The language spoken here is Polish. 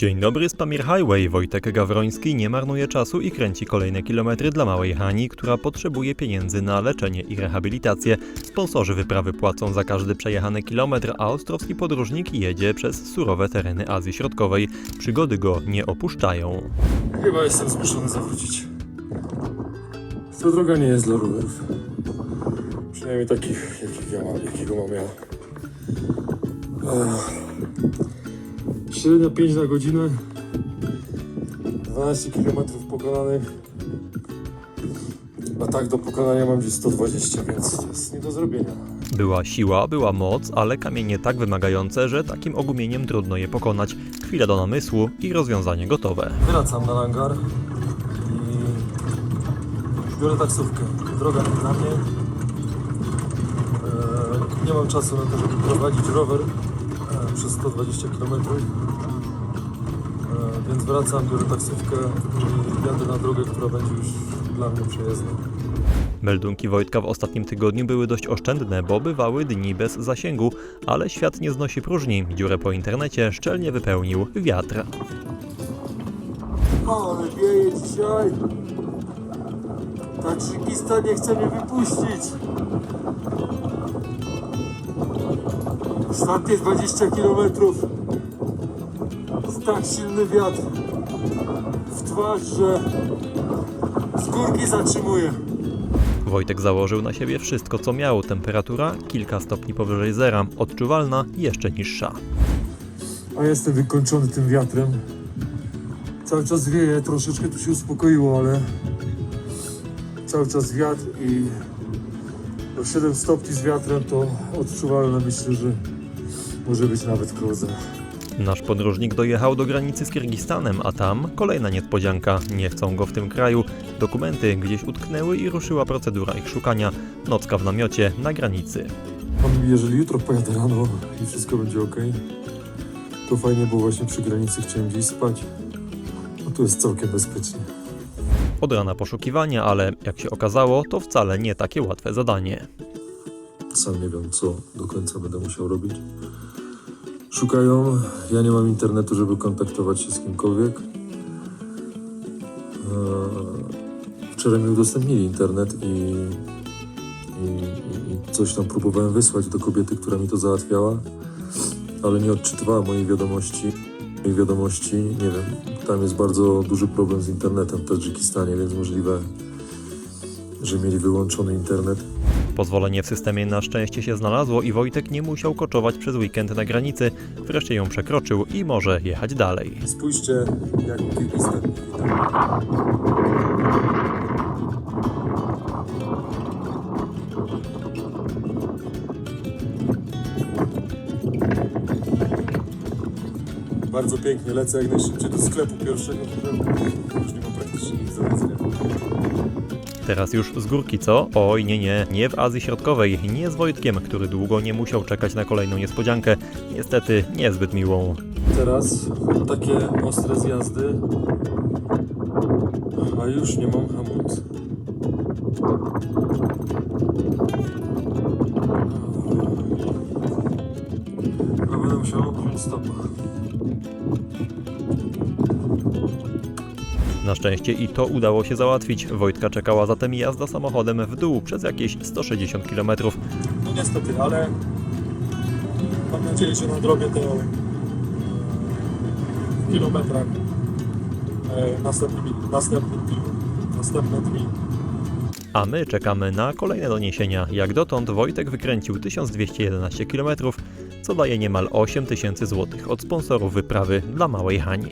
Dzień dobry z Pamir Highway. Wojtek Gawroński nie marnuje czasu i kręci kolejne kilometry dla małej Hani, która potrzebuje pieniędzy na leczenie i rehabilitację. Sponsorzy wyprawy płacą za każdy przejechany kilometr, a ostrowski podróżnik jedzie przez surowe tereny Azji Środkowej. Przygody go nie opuszczają. Chyba jestem zmuszony zawrócić. Ta droga nie jest dla rowerów. Przynajmniej takich, jakich ja mam, jakiego mam ja. Ech. Średnia 5 na godzinę. 12 km pokonanych. A tak do pokonania mam gdzieś 120, więc to jest nie do zrobienia. Była siła, była moc, ale kamienie tak wymagające, że takim ogumieniem trudno je pokonać. Chwila do namysłu i rozwiązanie gotowe. Wracam na langar i biorę taksówkę. Droga nie dla mnie. Eee, nie mam czasu na to, żeby prowadzić rower przez 120 km. E, więc wracam, biorę taksówkę i jadę na drogę, która będzie już dla mnie przejezdna. Meldunki Wojtka w ostatnim tygodniu były dość oszczędne, bo bywały dni bez zasięgu, ale świat nie znosi próżni. Dziurę po internecie szczelnie wypełnił wiatr. Ale wieje dzisiaj. Tadżykistan nie chce mnie wypuścić. Ostatnie 20 km. Jest tak silny wiatr w twarz, że z górki zatrzymuje. Wojtek założył na siebie wszystko co miał. Temperatura kilka stopni powyżej zera, odczuwalna jeszcze niższa. A jestem wykończony tym wiatrem. Cały czas wieje, troszeczkę tu się uspokoiło, ale cały czas wiatr i do 7 stopni z wiatrem to odczuwalne. Myślę, że może być nawet groza. Nasz podróżnik dojechał do granicy z Kirgistanem, a tam kolejna niespodzianka. Nie chcą go w tym kraju. Dokumenty gdzieś utknęły i ruszyła procedura ich szukania. Nocka w namiocie na granicy. Jeżeli jutro pojadę rano i wszystko będzie ok, to fajnie, bo właśnie przy granicy chciałem gdzieś spać. A tu jest całkiem bezpiecznie. Od rana poszukiwania, ale jak się okazało, to wcale nie takie łatwe zadanie. Sam nie wiem, co do końca będę musiał robić. Szukają. Ja nie mam internetu, żeby kontaktować się z kimkolwiek. Eee, Wczoraj mi udostępnili internet i, i- i coś tam próbowałem wysłać do kobiety, która mi to załatwiała, ale nie odczytywała mojej wiadomości. Mojej wiadomości, nie wiem, tam jest bardzo duży problem z internetem w Tadżykistanie, więc możliwe, że mieli wyłączony internet. Pozwolenie w systemie na szczęście się znalazło i Wojtek nie musiał koczować przez weekend na granicy. Wreszcie ją przekroczył i może jechać dalej. Spójrzcie, jak Kirgistan. Bardzo pięknie lecę jak najszybciej do sklepu pierwszego, którego już nie mam praktycznie nic do. Teraz już z górki, co? Oj, nie, nie, nie w Azji Środkowej, nie z Wojtkiem, który długo nie musiał czekać na kolejną niespodziankę. Niestety niezbyt miłą. Teraz takie ostre zjazdy, a już nie mam hamulca. A będę musiał wziąć stopa. Na szczęście i to udało się załatwić. Wojtka czekała zatem jazda samochodem w dół przez jakieś 160 km. No niestety, ale mam nadzieję, że nadrobię to e, w kilometrach e, następnymi, następne dni. A my czekamy na kolejne doniesienia. Jak dotąd Wojtek wykręcił 1211 km, co daje niemal 8000 zł od sponsorów wyprawy dla małej Hani.